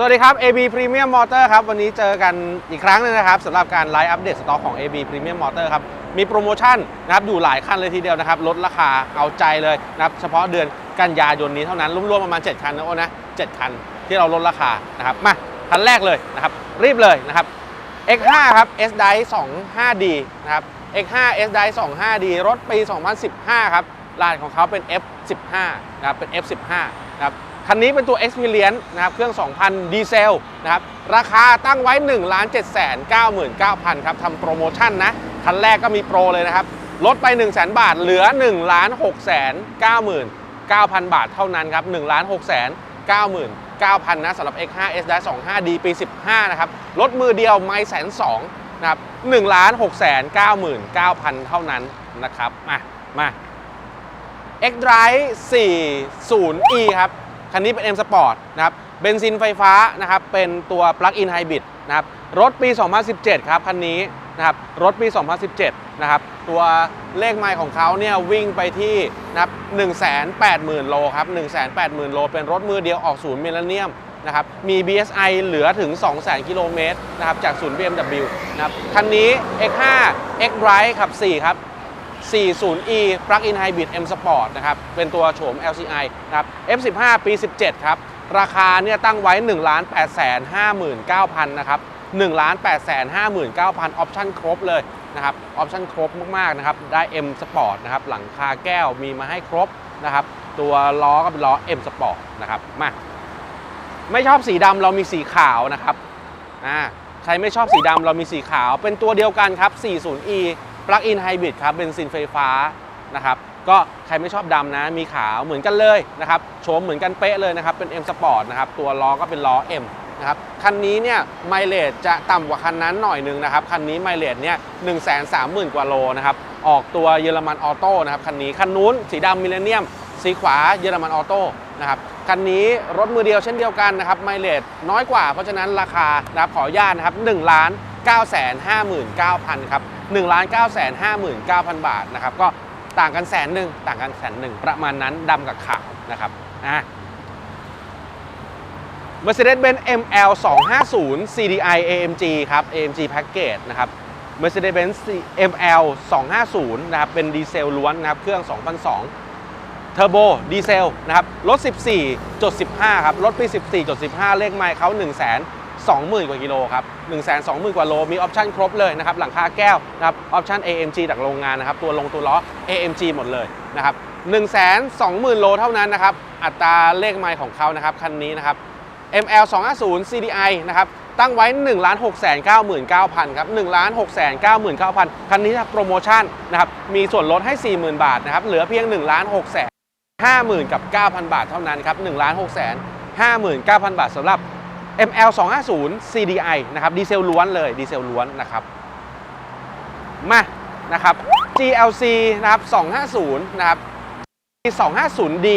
สวัสดีครับ AB Premium Motor ครับ วันนี้เจอกันอีกครั้งหนึงนะครับสำหรับการไลฟ์อัปเดตสต็อกของ AB Premium Motor ครับ มีโปรโมชั่นนะครับอยู่หลายคันเลยทีเดียวนะครับ ลดราคาเอาใจเลยนะครับ เฉพาะเดือนกันยายนนี้เท่านั้น รวมๆประมาณ 7 คันนะโอ้นะ 7 คันที่เราลดราคานะครับ มา คันแรกเลยนะครับ รีบเลยนะครับ X5 ครับ S Drive 25D นะครับ X5 S Drive 25D รถปี 2015 ครับรหัสของเขาเป็น F15 นะครับเป็น F15 นะครับ คันนี้เป็นตัว Experience นะครับ เครื่อง 2,000 ดีเซลนะครับ ราคาตั้งไว้ 1 7 9 9 0 0 0 ครับ ทำโปรโมชั่นนะ คันแรกก็มีโปรเลยนะครับ ลดไป 1 0 0 0 0 0 บาท เหลือ 1 6 9 9 0 0บาทเท่านั้นครับ 1 6 9 9 0 0 นะสำหรับ X5 S 25D ปี 15 นะครับรถมือเดียวไม่แสนสองนะครับ1 6 9 9 0 0 0เท่านั้นนะครับ มา มา X Drive 40e ครับ คันนี้เป็น M Sport นะครับเบนซินไฟฟ้านะครับเป็นตัว Plug-in Hybrid นะครับรถปี 2017 ครับคันนี้นะครับรถปี 2017 นะครับตัวเลขไมล์ของเขาเนี่ยวิ่งไปที่นะครับ180,000 โลครับ180,000 โล เป็นรถมือเดียวออกศูนย์มิลเลนเนียมนะครับมี BSI เหลือถึง 200,000 กิโลเมตรนะครับจากศูนย์ BMW นะครับคันนี้ X5 X Drive ขับ 4 ครับ 40e Plug-in Hybrid M Sport นะครับ เป็นตัวโฉม LCI นะครับ F15 ปี 17 ครับ ราคาเนี่ยตั้งไว้ 1 8 5 9 0 0 0 นะครับ 1 8 5 9 0 0 0 ออปชั่นครบเลยนะครับ ออปชั่นครบมากๆนะครับ ได้ M Sport นะครับ หลังคาแก้วมีมาให้ครบนะครับ ตัวล้อก็เป็นล้อ M Sport นะครับ มา ไม่ชอบสีดำเรามีสีขาวนะครับ อ่า ใครไม่ชอบสีดำเรามีสีขาว เป็นตัวเดียวกันครับ 40e Plug-in Hybrid ครับเบนซินไฟฟ้านะครับก็ใครไม่ชอบดำนะ มีขาวเหมือนกันเลยนะครับโฉมเหมือนกันเป๊ะเลยนะครับ เป็น M Sport นะครับตัวล้อก็เป็นล้อ M นะครับคันนี้เนี่ยไมเลจจะต่ำกว่าคันนั้นหน่อยนึงนะครับ คันนี้ไมเลจเนี่ย1 3 0 0 0 0กว่าโลนะครับ ออกตัวเยอรมันออโต้นะครับ คันนี้ คันนู้นสีดำมิเลเนียม สีขวาเยอรมันออโต้นะครับ คันนี้รถมือเดียวเช่นเดียวกันนะครับ ไมเลจน้อยกว่า เพราะฉะนั้นราคานะครับขออนุญาตนะครับ1ล้าน9 5 9 0 0 0ครับ1ล้าน 9 5 9 0 0 0 บาทนะครับก็ต่างกันแสนหนึ่งต่างกันแสนหนึ่งประมาณนั้นดำกับขาวนะครับอะ Mercedes-Benz ML 250 CDI AMG ครับ AMG Package นะครับ Mercedes-Benz ML 250นะครับเป็นดีเซลล้วนนะครับเครื่อง 2002 เทอร์โบดีเซลนะครับรถ 14.15 ครับรถปี 14.15 เลขไมล์เขา1 2 0 0 0 0 กว่ากิโลครับ 1 2 0 0 0 0 กว่าโล มีออปชั่นครบเลยนะครับ หลังคาแก้วนะครับ ออปชั่น AMG จากโรงงานนะครับ ตัวลงตัวล้อ AMG หมดเลยนะครับ 1 2 0 0 0 0 โลเท่านั้นนะครับ อัตราเลขไมล์ของเขานะครับ คันนี้นะครับ ML 250 CDI นะครับ ตั้งไว้ 1 6 9 9 0 0 0 ครับ 1 6 9 9 9 0 0 คันนี้โปรโมชั่นนะครับ มีส่วนลดให้ 40,000 บาทนะครับ เหลือเพียง 1 6 5 0 0 0 กับ 9,000 บาทเท่านั้นครับ 1 6 5 9,000 บาทสำหรับ ML 250 CDI นะครับดีเซลล้วนเลยดีเซลล้วนนะครับมานะครับ GLC นะครับ 250 นะครับ 250D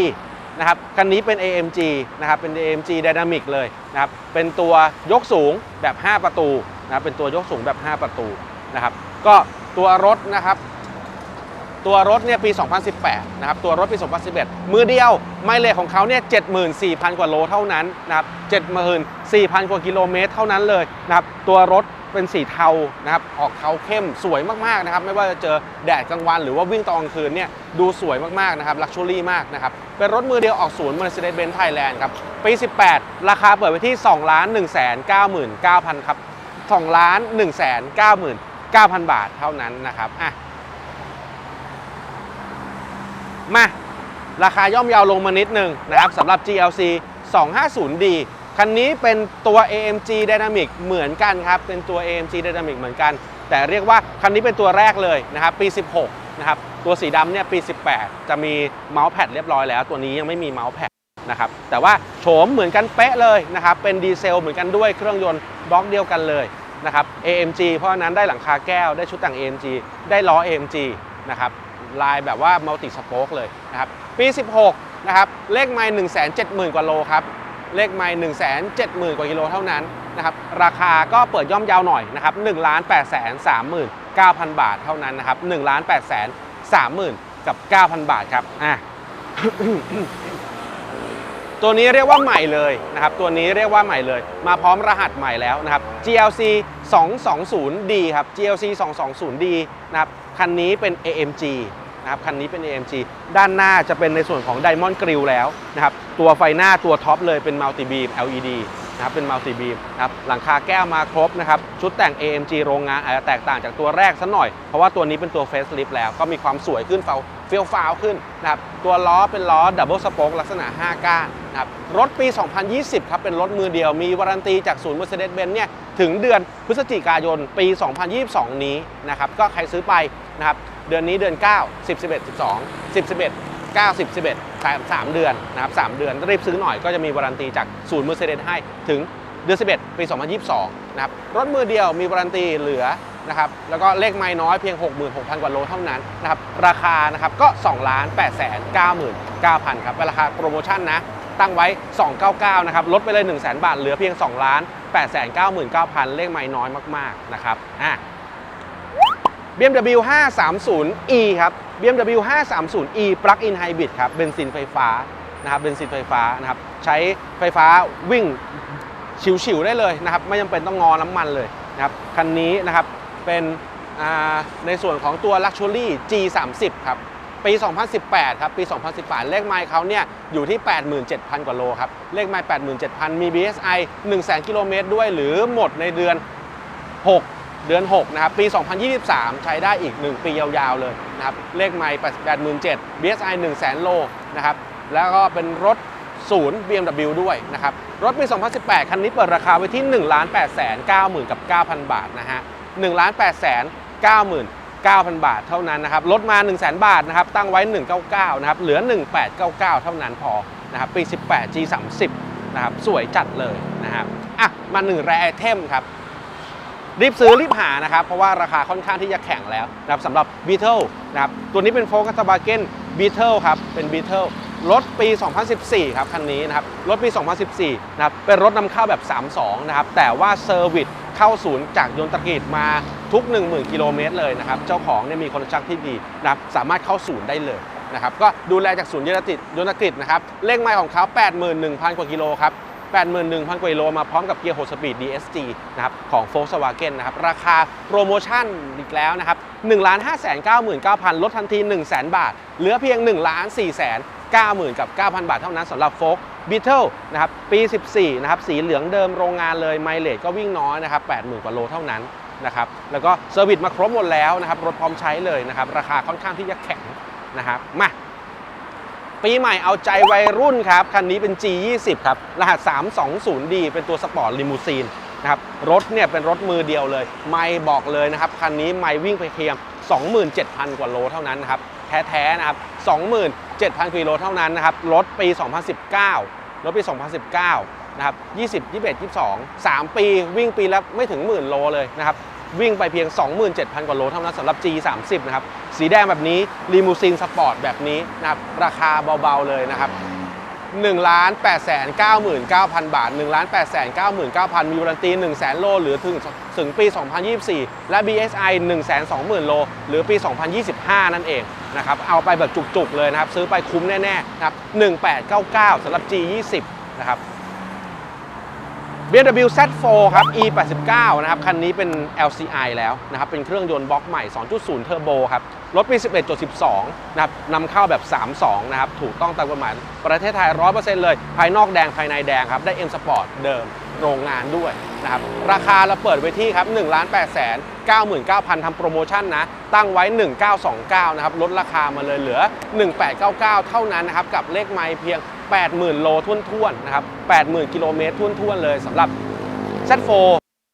นะครับคันนี้เป็น AMG นะครับเป็น AMG Dynamic เลยนะครับเป็นตัวยกสูงแบบ 5 ประตูนะเป็นตัวยกสูงแบบ 5 ประตูนะครับก็ตัวรถนะครับ ตัวรถเนี่ยปี 2018 นะครับ ตัวรถปี 2011 มือเดียว ไมล์เลจของเขาเนี่ย 74,000 กว่าโลเท่านั้นนะครับ 74,000 กว่ากิโลเมตรเท่านั้นเลยนะครับ ตัวรถเป็นสีเทานะครับ ออกเทาเข้มสวยมาก ๆ นะครับ ไม่ว่าจะเจอแดดกลางวันหรือว่าวิ่งตอนกลางคืนเนี่ย ดูสวยมาก ๆ นะครับ ลักชัวรี่มากนะครับ เป็นรถมือเดียวออกศูนย์ Mercedes-Benz Thailand ครับ ปี 18 ราคาเปิดไปที่2 1 9 9 0 0 0 ครับ2 1 9 9 9 0 0 บาทเท่านั้นนะครับ อะ มา ราคาย่อมเยาวลงมานิดนึงนะครับสำหรับ GLC 250D คันนี้เป็นตัว AMG Dynamic เหมือนกันครับ เป็นตัว AMG Dynamic เหมือนกัน แต่เรียกว่าคันนี้เป็นตัวแรกเลยนะครับปี 16 นะครับ ตัวสีดำเนี่ยปี 18 จะมีเมาส์แพดเรียบร้อยแล้ว ตัวนี้ยังไม่มีเมาส์แพดนะครับ แต่ว่าโฉมเหมือนกันเป๊ะเลยนะครับ เป็นดีเซลเหมือนกันด้วยเครื่องยนต์บล็อกเดียวกันเลยนะครับ AMG เพราะฉะนั้นได้หลังคาแก้ว ได้ชุดแต่ง AMG ได้ล้อ AMG นะครับ ลายแบบว่ามัลติสโป๊กเลยนะครับปี 16 นะครับ เลขไมล์170,000 กว่าโลครับเลขไมล์170,000 กว่ากิโลเท่านั้นนะครับราคาก็เปิดย่อมยาวหน่อยนะครับ1 8 3 9 0 0 0 บาทเท่านั้นนะครับ1 8 3 0 0 0 กับ 9,000 บาทครับอะตัวนี้เรียกว่าใหม่เลยนะครับ ตัวนี้เรียกว่าใหม่เลย มาพร้อมรหัสใหม่แล้วนะครับ GLC 220D ครับ GLC 220D นะครับ คันนี้เป็น AMG นะครับคันนี้เป็น AMG ด้านหน้าจะเป็นในส่วนของ Diamond Grill แล้วนะครับตัวไฟหน้าตัวท็อปเลยเป็น Multi Beam LED นะครับเป็น Multi Beam นะครับหลังคาแก้วมาครบนะครับชุดแต่ง AMG โรงงานอาจจะแตกต่างจากตัวแรกสักหน่อย เพราะว่าตัวนี้เป็นตัว Facelift แล้วก็มีความสวยขึ้นเฟลเฟี้ยวฟ้าวขึ้นนะครับตัวล้อเป็นล้อ Double Spoke ลักษณะ 5 ก้านนะครับรถปี 2020 ครับ เป็นรถมือเดียว มีวารันตีจากศูนย์ Mercedes-Benz เนี่ย ถึงเดือนพฤศจิกายนปี 2022 นี้นะครับ ก็ใครซื้อไปนะครับ เดือนนี้เดือน 9 10 11 12 10 11 9 10 11 3 3เดือนนะครับ3เดือนรีบซื้อหน่อยก็จะมีวารันตีจากศูนย์ Mercedes ให้ถึงเดือน 11 ปี 2022 นะครับ รถมือเดียวมีวารันตีเหลือนะครับ แล้วก็เลขไม่น้อยเพียง 66,000 กว่าโลเท่านั้นนะครับ ราคานะครับก็ 2 ล้าน8 9 9 9 0 0 ครับเป็นราคาโปรโมชั่นนะ ตั้งไว้ 299 นะครับ ลดไปเลย 1 0 0 0 0 0 บาท เหลือเพียง 2 ล้าน8 9 9 0 0 0เลขไม่น้อยมาก ๆ นะครับ อะ BMW 530e ครับ BMW 530e Plug-in Hybrid ครับเบนซินไฟฟ้านะครับเบนซินไฟฟ้านะครับใช้ไฟฟ้าวิ่งฉิวๆได้เลยนะครับไม่จำเป็นต้องงอน้ำมันเลยนะครับคันนี้นะครับเป็นในส่วนของตัว Luxury G30 ครับปี 2018 ครับปี 2018 เลขไมล์เขาเนี่ยอยู่ที่ 87,000 กว่าโลครับ เลขไมล์87,000 มี BSI 100,000 กิโลเมตรด้วย หรือหมดในเดือน 6 เดือน 6 นะครับ ปี 2023 ใช้ได้อีก 1 ปียาวๆเลยนะครับ เลขไมล์87,000 BSI 100,000โลนะครับ แล้วก็เป็นรถศูนย์ BMW ด้วยนะครับ รถปี 2018 คันนี้เปิดราคาไว้ที่ 1 8 9 0 0 0กับ 9,000 บาทนะฮะ1 8 9 9 0 0 9,000 บาทเท่านั้นนะครับ ลดมา 1 0 0 0 0 0 บาทนะครับ ตั้งไว้ 199 นะครับ เหลือ 1899 เท่านั้นพอนะครับ ปี 18 G30 นะครับ สวยจัดเลยนะครับ อะ มาหนึ่งแรไอเทมครับ รีบซื้อรีบหานะครับ เพราะว่าราคาค่อนข้างที่จะแข่งแล้วนะครับสำหรับ Beetle นะครับตัวนี้เป็นโฟกัสบาเกน Beetle ครับเป็น Beetle รถปี 2014 ครับคันนี้นะครับ รถปี 2014 นะครับ เป็นรถนำเข้าแบบ 32 นะครับ แต่ว่าเซอร์วิสเข้าศูนย์จากยนตกรีดมาทุก 10,000 กิโลเมตรเลยนะครับ เจ้าของเนี่ยมีคนชักที่ดีนะครับ สามารถเข้าศูนย์ได้เลยนะครับ ก็ดูแลจากศูนย์ยนตกรีดยนตกรีดนะครับ เลขไมล์ของเขา81,000 กว่ากิโลครับ 81,000 กว่ากิโลมาพร้อมกับเกียร์ 6 สปีด DSG นะครับของ Volkswagen นะครับราคาโปรโมชั่นอีกแล้วนะครับ1 5 9 9 0 0 0 ลดทันที 1 0 0 0 0 0 บาท เหลือเพียง1 4 9 9 0 0 0 กับ 9,000 บาทเท่านั้นสำหรับ Volk Beetle นะครับปี 14 นะครับสีเหลืองเดิมโรงงานเลยไมเลจก็วิ่งน้อยนะครับ80,000 กว่าโลเท่านั้นนะครับแล้วก็เซอร์วิสมาครบหมดแล้วนะครับรถพร้อมใช้เลยนะครับราคาค่อนข้างที่จะแข็งนะครับมา ปีใหม่เอาใจวัยรุ่นครับ คันนี้เป็น G20 ครับ รหัส 320D เป็นตัวสปอร์ตลิมูซีนนะครับ รถเนี่ยเป็นรถมือเดียวเลย ไม่บอกเลยนะครับ คันนี้ไม่วิ่งไปเพียง 27,000 กว่าโลเท่านั้นนะครับ แท้ๆนะครับ 27,000กิโลเท่านั้นนะครับ รถปี 2019 รถปี 2019 นะครับ 20 21 22 3 ปีวิ่งปีละไม่ถึงหมื่นโลเลยนะครับ วิ่งไปเพียง 27,000 กว่าโลเท่านั้นสำหรับ G30 นะครับ สีแดงแบบนี้ลีมูซีนสปอร์ตแบบนี้นะครับ ราคาเบาๆเลยนะครับ1 8 9 9 0 0 0 บาท1 8 9 9 0 0 0 มีวารันตี1 0 0 0 0 0โล หรือถึงถึงปี 2024 และ BSI 1 2 0 0 0 0 โล หรือปี 2025 นั่นเองนะครับ เอาไปแบบจุกๆเลยนะครับ ซื้อไปคุ้มแน่ๆนะครับ 1899สำหรับ G20 นะครับ BMW Z4 ครับ E89 นะครับ คันนี้เป็น LCI แล้วนะครับ เป็นเครื่องยนต์บล็อกใหม่ 2.0 เทอร์โบครับ รถปี 11.12 นะครับนำเข้าแบบ 32 นะครับ ถูกต้องตามกฎหมายประเทศไทย 100%เลย ภายนอกแดงภายในแดงครับ ได้ M Sport เดิมโรงงานด้วยนะครับ ราคาเราเปิดไว้ที่ครับ 1 8 9 9 0 0 0ทำโปรโมชั่นนะ ตั้งไว้ 1929 นะครับ ลดราคามาเลยเหลือ 1899 เท่านั้นนะครับ กับเลขไมล์เพียง 80,000 โลทุ่นๆนะครับ80,000 กิโลเมตรทุ่นๆเลยสำหรับ Z4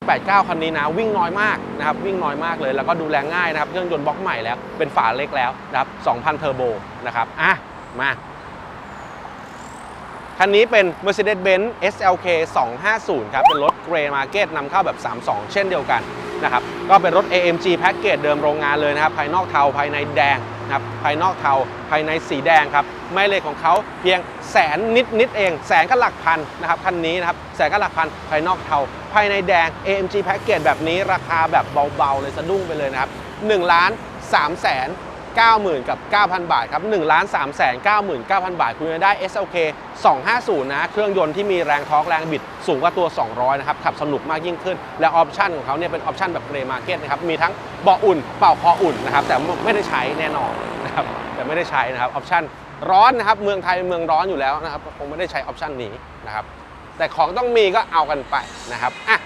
89 คันนี้นะวิ่งน้อยมากนะครับวิ่งน้อยมากเลย แล้วก็ดูแลง่ายนะครับเครื่องยนต์บล็อกใหม่แล้วเป็นฝาเล็กแล้วนะครับ2,000 เทอร์โบนะครับอะมาคันนี้เป็น Mercedes-Benz SLK 250 ครับ เป็นรถ Grey Market นำเข้าแบบ 32 เช่นเดียวกันนะครับ ก็เป็นรถ AMG Package เดิมโรงงานเลยนะครับ ภายนอกเทาภายในแดง นะครับภายนอกเทาภายในสีแดงครับไมเลขของเขาเพียงแสนนิดนิดเอง แสนก็หลักพันนะครับคันนี้นะครับแสนก็หลักพันภายนอกเทาภายในแดง AMG Package แบบนี้ราคาแบบเบาๆเลยสะดุ้งไปเลยนะครับ1ล้าน3แสน 90,000 กับ 9,000 บาทครับ1ล้าน3 9 9 0 0 0 บาท คุณจะได้ SLK 250 นะ เครื่องยนต์ที่มีแรงทอร์กแรงบิดสูงกว่าตัว 200 นะครับ ขับสนุกมากยิ่งขึ้น และออปชันของเขาเนี่ยเป็นออปชันแบบเกรย์มาร์เก็ตนะครับ มีทั้งเบาะอุ่น เป่าคออุ่นนะครับ แต่ไม่ได้ใช้แน่นอนนะครับ แต่ไม่ได้ใช้นะครับ ออปชันร้อนนะครับ เมืองไทยเป็นเมืองร้อนอยู่แล้วนะครับ คงไม่ได้ใช้ออปชันนี้นะครับ แต่ของต้องมีก็เอากันไปนะครับ อะ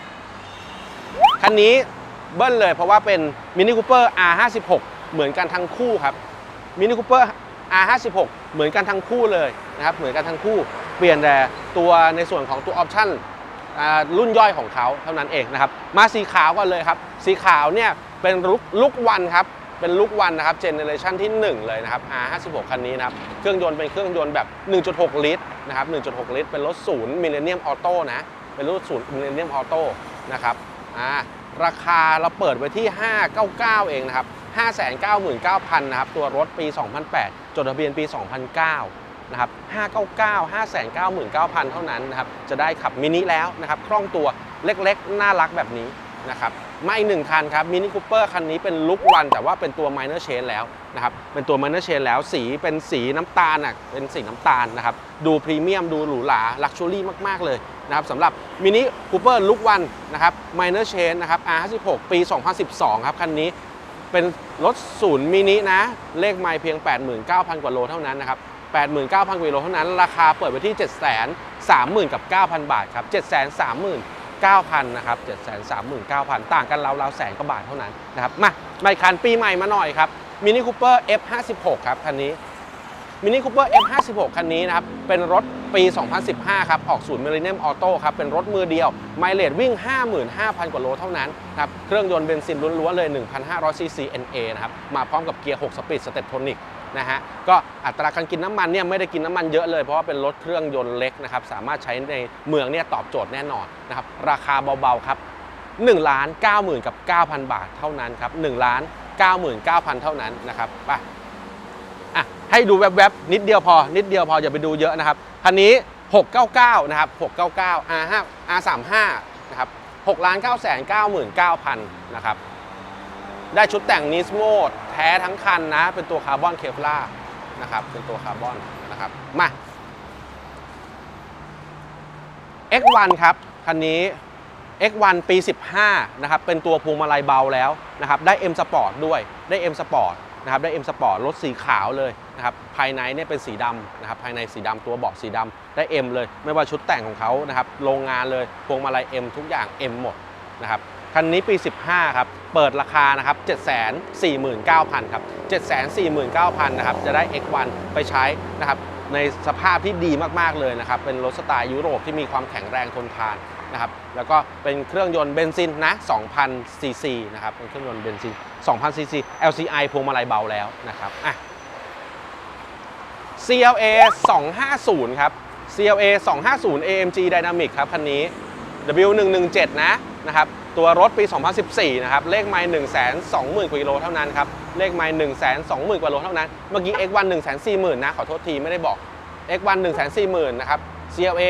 คันนี้เบิ้ลเลยเพราะว่าเป็นมินิคูเปอร์ R56 เหมือนกันทั้งคู่ครับมินิคูเปอร์ R56 เหมือนกันทั้งคู่เลยนะครับเหมือนกันทั้งคู่เปลี่ยนแต่ตัวในส่วนของตัวออปชั่นรุ่นย่อยของเขาเท่านั้นเองนะครับมาสีขาวก่อนเลยครับ สีขาวเนี่ยเป็นลุกลุกวันครับเป็นลุกวันนะครับเจเนเรชันที่ 1 เลยนะครับ R56 คันนี้นะครับเครื่องยนต์เป็นเครื่องยนต์แบบ 1.6 ลิตรนะครับ 1.6 ลิตร เป็นรถศูนย์มิเลเนียมออโต้นะ เป็นรถศูนย์มิเลเนียมออโต้นะครับอ่าราคาเราเปิดไว้ที่ 599 เองนะครับ 599,000นะครับตัวรถปี 2008 จดทะเบียนปี 2009 นะครับ 599 599,000 เท่านั้นนะครับ จะได้ขับมินิแล้วนะครับ คล่องตัวเล็กๆ น่ารักแบบนี้นะครับมาอีกหนึ่งคันครับมินิคูเปอร์คันนี้เป็นลุกวันแต่ว่าเป็นตัว minor change แล้วนะครับเป็นตัว minor change แล้วสีเป็นสีน้ำตาลอะเป็นสีน้ำตาลนะครับดูพรีเมียมดูหรูหราลักชัวรี่มาก ๆ เลยนะครับสำหรับมินิคูเปอร์ลุกวันนะครับ minor change นะครับ R56 ปี 2012 ครับ คันนี้ เป็นรถศูนย์มินินะ เลขไม่เพียง 89,000 กว่าโลเท่านั้นนะครับ 89,000 กว่าโลเท่านั้น ราคาเปิดไปที่ 730,000 กับ 9,000 บาทครับ 730,000 9,000นะครับ739,000 ต่างกันราวๆแสนกว่าบาทเท่านั้นนะครับ มาใหม่คันปีใหม่มาหน่อยครับมินิคูเปอร์ F56 ครับคันนี้ มินิคูเปอร์ F56 คันนี้นะครับ เป็นรถปี 2015 ครับ ออกศูนย์มิลเลนเนียมออโต้ครับ เป็นรถมือเดียว ไมล์เลจวิ่ง 55,000 กว่าโลเท่านั้นนะครับ เครื่องยนต์เบนซินล้วนๆเลย 1,500ซีซี NA นะครับ มาพร้อมกับเกียร์ 6 สปีดสเต p โทนิกนะฮะ ก็อัตราการกินน้ำมันเนี่ยไม่ได้กินน้ำมันเยอะเลย เพราะว่าเป็นรถเครื่องยนต์เล็กนะครับ สามารถใช้ในเมืองเนี่ยตอบโจทย์แน่นอนนะครับ ราคาเบาๆครับ1ล้าน90,000กับ9,000 บาทเท่านั้นครับ1ล้าน99,000 เท่านั้นนะครับไปอะ ให้ดูแวบๆนิดเดียวพอ นิดเดียวพออย่าไปดูเยอะนะครับคันนี้ 699 นะครับ 699 R5 R35 นะครับ6ล้าน9 9 9 9 0 0นะครับ ได้ชุดแต่งนิสโมดแท้ทั้งคันนะ เป็นตัวคาร์บอนเคฟล่านะครับ เป็นตัวคาร์บอนนะครับ มา X1 ครับ คันนี้ X1 ปี 15 นะครับ เป็นตัวพวงมาลัยเบาแล้วนะครับ ได้ M Sport ด้วย ได้ M Sport นะครับ ได้ M Sport รถสีขาวเลยนะครับภายในเนี่ยเป็นสีดำนะครับภายในสีดำตัวเบาะสีดำได้ M เลย ไม่ว่าชุดแต่งของเขานะครับโรงงานเลยพวงมาลัย M ทุกอย่าง M หมดนะครับคันนี้ปี 15 ครับ เปิดราคานะครับ 749,000 ครับ 749,000 นะครับ จะได้ X1 ไปใช้นะครับ ในสภาพที่ดีมากๆเลยนะครับ เป็นรถสไตล์ยุโรปที่มีความแข็งแรงทนทานนะครับ แล้วก็เป็นเครื่องยนต์เบนซินนะ 2,000ซีซีนะครับ เป็นเครื่องยนต์เบนซิน 2,000ซีซี LCI พวงมาลัยเบาแล้วนะครับ อะ CLA 250 ครับ CLA 250 AMG Dynamic ครับคันนี้ W117 นะนะครับตัวรถปี 2014 นะครับ เลขไมล์120,000 กว่ากิโลเท่านั้นครับ เลขไมล์120,000 กว่าโลเท่านั้น เมื่อกี้ X1 140,000 นะ ขอโทษทีไม่ได้บอก X1 140,000 นะครับ CLA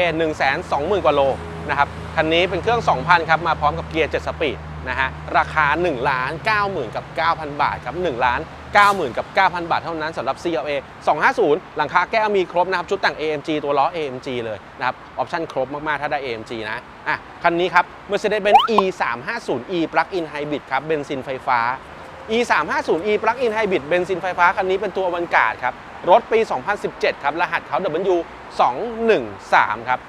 120,000 กว่าโลนะครับ คันนี้เป็นเครื่อง 2,000 ครับ มาพร้อมกับเกียร์ 7 สปีดนะฮะ ราคา1ล้าน90,000 กับ 9,000 บาทครับ1ล้าน 90,000 กับ 9,000 บาทเท่านั้นสำหรับ CLA 250 หลังคาแก้วมีครบนะครับ ชุดแต่ง AMG ตัวล้อ AMG เลยนะครับ ออปชั่นครบมาก ๆ ถ้าได้ AMG นะอะคันนี้ครับ Mercedes-Benz E 3 5 0 E Plug-in Hybrid ครับเบนซินไฟฟ้า E 3 5 0 E Plug-in Hybrid เบนซินไฟฟ้า คันนี้เป็นตัววันการ์ดครับ รถปี 2017 ครับ รหัสเขา W 213 ครับ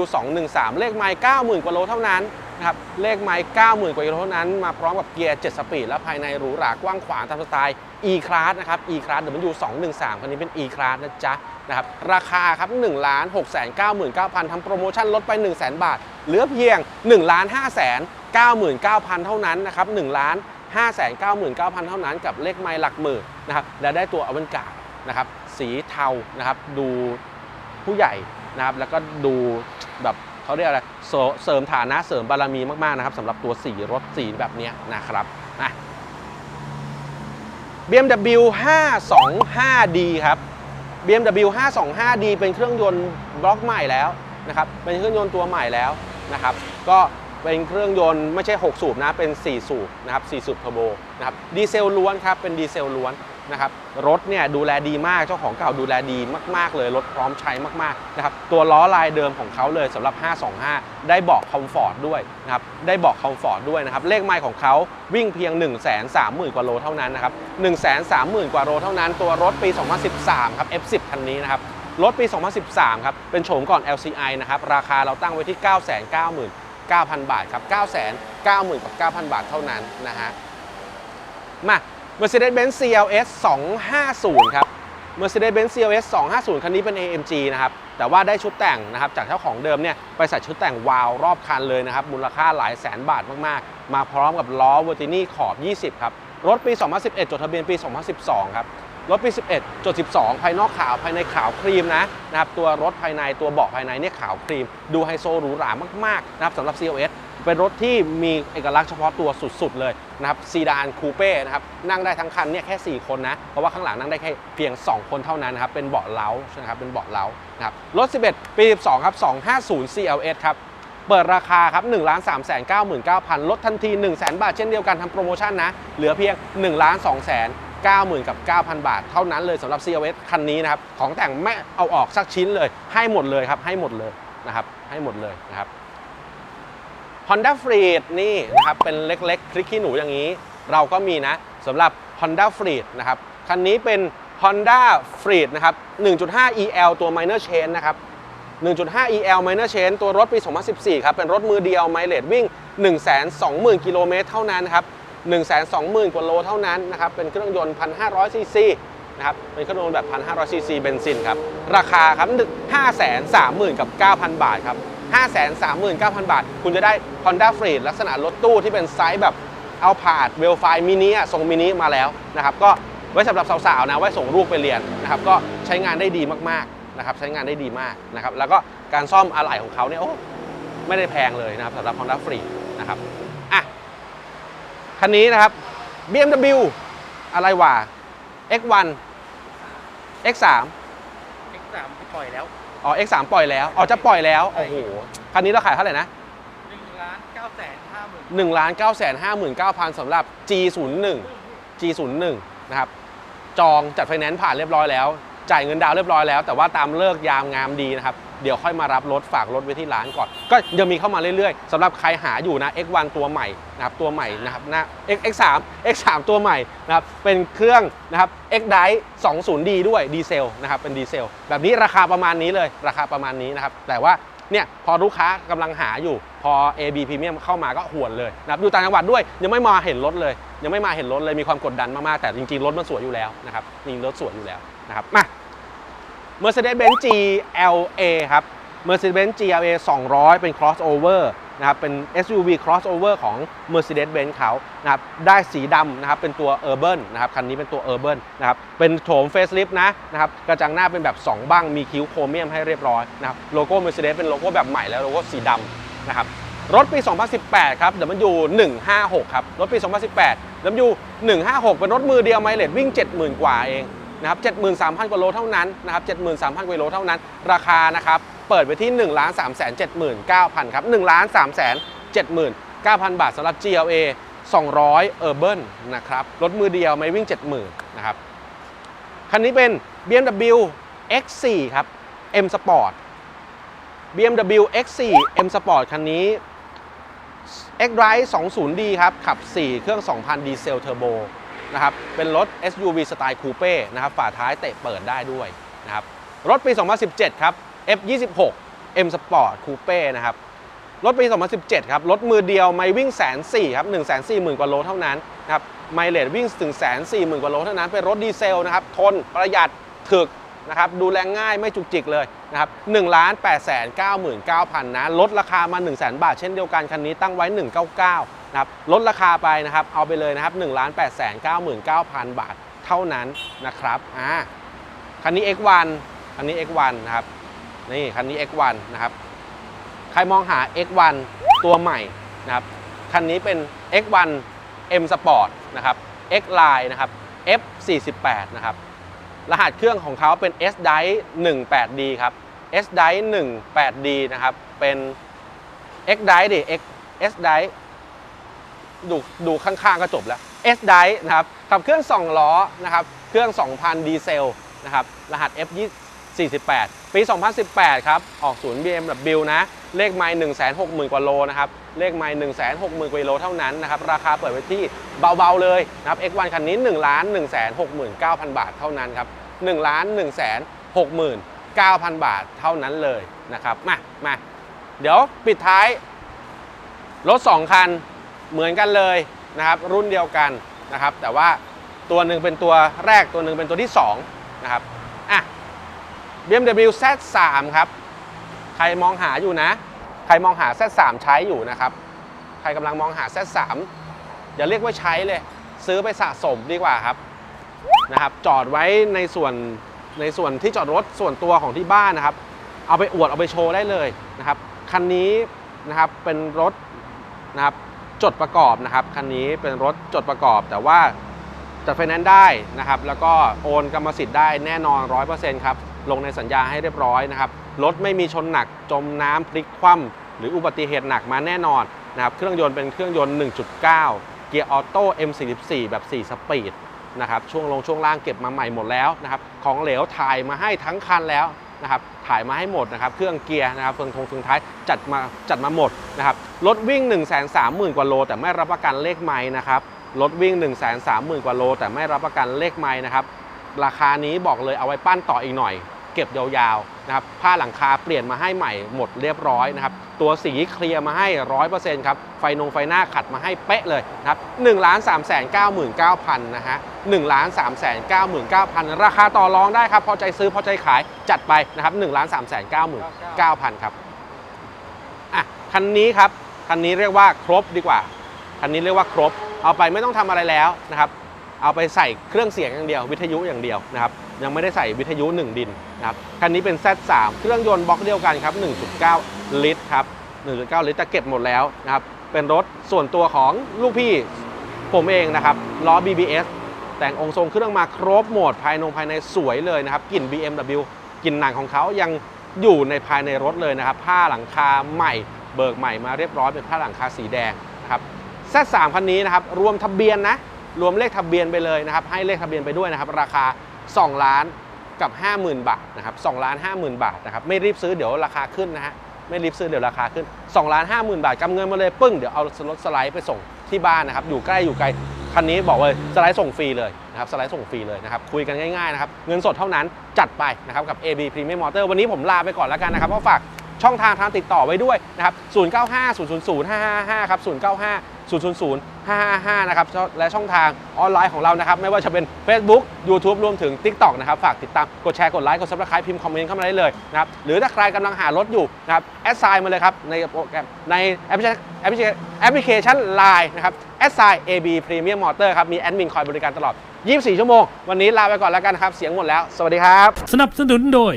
W 213 เลขไมล์90,000 กว่าโลเท่านั้น ครับ เลขไมล์90,000 กว่าโลเท่านั้น มาพร้อมกับเกียร์ 7 สปีด และภายในหรูหรากว้างขวางตามสไตล์ E Class นะครับ E Class W 213 คันนี้เป็น E Class นะจ๊ะนะครับ ราคาครับ1ล้าน6 9 9 0 0 0ทำโปรโมชั่นลดไป 1 0 0 0 0 0 บาท เหลือเพียง1ล้าน5 9 9 0 0 0 เท่านั้นนะครับ1ล้าน5 9 9 0 0 0 เท่านั้นกับเลขไมล์หลักหมื่นนะครับ และได้ตัวอเวนการ์ดนะครับ สีเทานะครับ ดูผู้ใหญ่นะครับ แล้วก็ดูแบบ เขาเรียกอะไรเสริมฐานะเสริมบารมีมากๆนะครับสำหรับตัวสีรถสีแบบนี้นะครับอะ BMW 525D ครับ BMW 525D เป็นเครื่องยนต์บล็อกใหม่แล้วนะครับ เป็นเครื่องยนต์ตัวใหม่แล้วนะครับ ก็เป็นเครื่องยนต์ไม่ใช่ 6 สูบนะ เป็น 4 สูบนะครับ 4 สูบเทอร์โบนะครับ ดีเซลล้วนครับ เป็นดีเซลล้วน นะครับรถเนี่ยดูแลดีมากเจ้าของเก่าดูแลดีมาก ๆ เลยรถพร้อมใช้มากๆนะครับตัวล้อลายเดิมของเขาเลยสำหรับ 525 ได้เบาะคอมฟอร์ตด้วยนะครับได้เบาะคอมฟอร์ตด้วยนะครับเลขไมล์ของเขาวิ่งเพียง 1 3 0 0 0 0 กว่าโลเท่านั้นนะครับ1 3 0 0 0 0 กว่าโลเท่านั้น ตัวรถปี 2013 ครับ F10 คันนี้นะครับรถปี 2013 ครับ เป็นโฉมก่อน LCI นะครับ ราคาเราตั้งไว้ที่ 9 9 9 0 0 0 บาทครับ 9 9 9 0 0 0กับ9,000 บาทเท่านั้นนะฮะ มา Mercedes-Benz CLS 250 ครับ Mercedes-Benz CLS 250 คันนี้เป็น AMG นะครับ แต่ว่าได้ชุดแต่งนะครับ จากเจ้าของเดิมเนี่ย ไปใส่ชุดแต่งวาวรอบคันเลยนะครับ มูลค่าหลายแสนบาทมาก ๆ มาพร้อมกับล้อ v e r t i n i ขอบ 20 ครับ รถปี 2011 จดทะเบียนปี 2012 ครับ รถปี 11จด12 ภายนอกขาวภายในขาวครีมนะนะครับตัวรถภายในตัวเบาะภายในเนี่ยขาวครีม ดูไฮโซหรูหรามากๆนะครับสำหรับ CLS เป็นรถที่มีเอกลักษณ์เฉพาะตัวสุด ๆ เลยนะครับซีดานคูเป้นะครับนั่งได้ทั้งคันเนี่ยแค่ 4 คนนะ เพราะว่าข้างหลังนั่งได้แค่เพียง 2 คนเท่านั้นนะครับ เป็นเบาะเล้าใช่ไหมครับเป็นเบาะเล้านะครับรถ 11 ปี 12 ครับ 250 CLS ครับเปิดราคาครับ1 3 9 9 0 0 0 ลดทันที 1 0 0 0 0 0 บาทเช่นเดียวกันทำโปรโมชั่นนะ เหลือเพียง 1 2 9 0 0 0 กับ 9,000 บาท เท่านั้นเลยสำหรับ CLS คันนี้นะครับ ของแต่งไม่เอาออกสักชิ้นเลย ให้หมดเลยครับ ให้หมดเลยนะครับ ให้หมดเลยนะครับ Honda f r e e d นี่นะครับ เป็นเล็กๆ คลิกขี้หนูอย่างนี้ เราก็มีนะสำหรับ Honda f r e e d นะครับ คันนี้เป็น Honda f r e e d นะครับ 1.5 EL ตัว minor chain นะครับ1.5 EL minor chain ตัวรถปี 2014 ครับ เป็นรถมือเดียวไมเล e วิ่ง 120,000 กิโลเมตรเท่านั้นครับ 120,000 กว่าโลเท่านั้นนะครับ เป็นเครื่องยนต์1,500ซีซีนะครับ เป็นเครื่องยนต์แบบ1,500ซีซีเบนซินครับ ราคาครับ 530,000 กับ 9,000 บาทครับ 539,000 บาท คุณจะได้ Honda f r e e d ลักษณะรถตู้ที่เป็นไซส์แบบเอาผาดเวลไฟมินิอะทรงมินิมาแล้วนะครับ ก็ไว้สำหรับสาวๆนะ ไว้ส่งลูกไปเรียนนะครับ ก็ใช้งานได้ดีมากๆนะครับ ใช้งานได้ดีมากนะครับ แล้วก็การซ่อมอะไหล่ของเขาเนี่ยโอ้ไม่ได้แพงเลยนะครับสำหรับ Honda f r e e d นะครับ คันนี้นะครับ BMW อะไรวะ X1 X3 X3 ที่ปล่อยแล้ว อ๋อ X3 ปล่อยแล้ว อ๋อ จะปล่อยแล้ว โอ้โห คันนี้เราขายเท่าไหร่นะ1ล้าน9แสน5หมื่น1 9 5 9 0 0สำหรับ G01 G01 นะครับ จองจัดไฟแนนซ์ผ่านเรียบร้อยแล้ว จ่ายเงินดาวน์เรียบร้อยแล้ว แต่ว่าตามเลิกยามงามดีนะครับ เดี๋ยวค่อยมารับรถฝากรถไว้ที่ร้านก่อน ก็ยังมีเข้ามาเรื่อยๆสำหรับใครหาอยู่นะ X1 ตัวใหม่นะครับตัวใหม่นะครับนะ X X3 X3 ตัวใหม่นะครับเป็นเครื่องนะครับ XDrive2.0D ด้วยดีเซลนะครับเป็นดีเซล แบบนี้ราคาประมาณนี้เลยราคาประมาณนี้นะครับแต่ว่าเนี่ยพอลูกค้ากำลังหาอยู่พอ AB Premium เข้ามาก็หวนเลยนะครับอยู่ต่างจังหวัดด้วยยังไม่มาเห็นรถเลย ยังไม่มาเห็นรถเลยมีความกดดันมากๆแต่จริงๆรถมันสวยอยู่แล้วนะครับจริงรถสวยอยู่แล้วนะครับมา Mercedes-Benz GLA ครับ Mercedes-Benz GLA 200 เป็น crossover นะครับ เป็น SUV crossover ของ Mercedes-Benz เขานะครับ ได้สีดำนะครับ เป็นตัว Urban นะครับ คันนี้เป็นตัว Urban นะครับ เป็นโฉม facelift นะนะครับ กระจังหน้าเป็นแบบ 2 บ้าง มีคิ้วโครเมียมให้เรียบร้อยนะครับ โลโก้ Mercedes เป็นโลโก้แบบใหม่แล้วโลโก้สีดำนะครับ รถปี 2018 ครับ W156 ครับ รถปี 2018 W156 เป็นรถมือเดียวไมเลดวิ่ง 70,000 กว่าเอง นะครับ73,000กว่าโลเท่านั้นนะครับ73,000กว่าโลเท่านั้น ราคานะครับเปิดไปที่ 1 3 7 9 0 0 0ครับ1 3 7 9 0 0 0 บาทสำหรับ GLA 200 Urban นะครับรถมือเดียวไม่วิ่ง 70,000นะครับคันนี้เป็น BMW X4 ครับ M Sport BMW X4 M Sport คันนี้ X-Drive 20D ครับ ขับ 4 เครื่อง 2,000 ดีเซลเทอร์โบ นะครับ เป็นรถ SUV สไตล์คูเป้นะครับฝาท้ายเตะเปิดได้ด้วยนะครับ รถปี 2017 ครับ F26 M Sport Coupe นะครับ รถปี 2017 ครับ รถมือเดียวไม่วิ่งแสนสี่ครับ1 4 0 0 0 0กว่าโลเท่านั้นนะครับไมเลดวิ่งถึงแสนสี่หมื่นกว่าโลเท่านั้น เป็นรถดีเซลนะครับ ทนประหยัดถึกนะครับ ดูแลง่ายไม่จุกจิกเลยนะครับ1ล้าน8 9 9 0 0นนะ ลดราคามา1 0 0 0 0 0บาทเช่นเดียวกัน คันนี้ตั้งไว้199นะครับลดราคาไปนะครับเอาไปเลยนะครับ1ล้าน8 9 9 0 0 0 บาทเท่านั้นนะครับอ่าคันนี้ X1 คันนี้ X1 นะครับนี่คันนี้ X1 นะครับใครมองหา X1 ตัวใหม่นะครับคันนี้เป็น X1 M Sport นะครับ X Line นะครับ F48 นะครับรหัสเครื่องของเขาเป็น S d i 18D ครับ S d i 18D นะครับเป็น X d i ดิ X S d i ดูดูข้างๆก็จบแล้ว S d i นะครับขับเคลื่อน2ล้อนะครับเครื่อง 2,000 ดีเซลนะครับรหัส F 48 ปี 2018 ครับ ออกศูนย์ BMW นะ เลขไมล์160,000 กว่าโลนะครับ เลขไมล์160,000 กว่ากิโลเท่านั้นนะครับ ราคาเปิดไว้ที่เบาๆเลยนะครับ X1 คันนี้ 1 1 6 9 0 0 0บาทเท่านั้นครับ 1 1 6 9 0 0 0 บาทเท่านั้นเลยนะครับ มามาเดี๋ยวปิดท้าย รถ 2 คัน เหมือนกันเลยนะครับรุ่นเดียวกันนะครับ แต่ว่าตัวหนึ่งเป็นตัวแรกตัวหนึ่งเป็นตัวที่2นะครับอะ BMW Z3 ครับ ใครมองหาอยู่นะ ใครมองหา Z3 ใช้อยู่นะครับ ใครกำลังมองหา Z3 อย่าเรียกว่าใช้เลย ซื้อไปสะสมดีกว่าครับนะครับจอดไว้ในส่วนในส่วนที่จอดรถส่วนตัวของที่บ้านนะครับ เอาไปอวดเอาไปโชว์ได้เลยนะครับคันนี้นะครับเป็นรถนะครับ จดประกอบนะครับคันนี้เป็นรถจดประกอบ แต่ว่าจัดไฟแนนซ์ได้นะครับ แล้วก็โอนกรรมสิทธิ์ได้แน่นอน 100%ครับลงในสัญญาให้เรียบร้อยนะครับรถไม่มีชนหนักจมน้ำพลิกคว่ำหรืออุบัติเหตุหนักมาแน่นอนนะครับเครื่องยนต์เป็นเครื่องยนต์ 1.9 เกียร์ออโต้ M44 แบบ 4 สปีดนะครับช่วงลงช่วงล่างเก็บมาใหม่หมดแล้วนะครับของเหลวถ่ายมาให้ทั้งคันแล้ว นะครับถ่ายมาให้หมดนะครับเครื่องเกียร์นะครับเฟืองทงเฟืองท้ายจัดมาจัดมาหมดนะครับรถวิ่ง 1 3 0 0 0 0 กว่าโล แต่ไม่รับประกันเลขไม้นะครับรถวิ่ง 1 3 0 0 0 0 กว่าโล แต่ไม่รับประกันเลขไม้นะครับราคานี้บอกเลยเอาไว้ปั้นต่ออีกหน่อย เก็บยาวๆนะครับผ้าหลังคาเปลี่ยนมาให้ใหม่หมดเรียบร้อยนะครับตัวสีเคลียร์มาให้100%ครับไฟนงไฟหน้าขัดมาให้เป๊ะเลยนะครับ1 3 9 9 9 0 0 0นะฮะ 1 3 9 9 9 0 0 ราคาต่อรองได้ครับ พอใจซื้อพอใจขายจัดไปนะครับ1 3 9 9 9 0 0 ครับอะคันนี้ครับ คันนี้เรียกว่าครบดีกว่า คันนี้เรียกว่าครบ เอาไปไม่ต้องทำอะไรแล้วนะครับ เอาไปใส่เครื่องเสียงอย่างเดียว วิทยุอย่างเดียวนะครับ ยังไม่ได้ใส่วิทยุ 1 ดินนะครับ คันนี้เป็น Z3 เครื่องยนต์บล็อกเดียวกันครับ 1.9 ลิตรครับ 1.9 ลิตรแต่เก็บหมดแล้วนะครับ เป็นรถส่วนตัวของลูกพี่ผมเองนะครับ ล้อ BBS แต่งองค์ทรงเครื่องมาครบหมดภายนงภายในสวยเลยนะครับกลิ่น BMW กลิ่นหนังของเขายังอยู่ในภายในรถเลยนะครับ ผ้าหลังคาใหม่ เบิกใหม่มาเรียบร้อยเป็นผ้าหลังคาสีแดงนะครับ Z3 คันนี้นะครับรวมทะเบียนนะรวมเลขทะเบียนไปเลยนะครับ ให้เลขทะเบียนไปด้วยนะครับ ราคา 2 ล้านกับ 50,000 บาทนะครับ2ล้าน50,000 บาทนะครับไม่รีบซื้อเดี๋ยวราคาขึ้นนะฮะไม่รีบซื้อเดี๋ยวราคาขึ้น2ล้าน50,000 บาทกำเงินมาเลยปึ้งเดี๋ยวเอารถสไลด์ไปส่งที่บ้านนะครับอยู่ใกล้อยู่ไกล คันนี้บอกเลยสไลด์ส่งฟรีเลยนะครับสไลด์ส่งฟรีเลยนะครับคุยกันง่ายๆนะครับเงินสดเท่านั้นจัดไปนะครับกับ AB Premium Motor วันนี้ผมลาไปก่อนแล้วกันนะครับก็ฝากช่องทางทางติดต่อไว้ด้วยนะครับ 095 000 555 ครับ 095 000 555 นะครับ และช่องทางออนไลน์ของเรานะครับ ไม่ว่าจะเป็น Facebook YouTube รวมถึง TikTok นะครับ ฝากติดตาม กดแชร์ กดไลค์ กด Subscribe พิมพ์คอมเมนต์เข้ามาได้เลยนะครับ หรือถ้าใครกำลังหารถอยู่นะครับ แอดไซน์มาเลยครับ ในโปรแกรมในแอปพลิเคชันแอปพลิเคชันแอปพลิเคชัน Line นะครับแอดไซน์ AB Premium Motor ครับ มีแอดมินคอยบริการตลอด 24 ชั่วโมง วันนี้ลาไปก่อนแล้วกันครับ เสียงหมดแล้ว สวัสดีครับ สนับสนุนโดย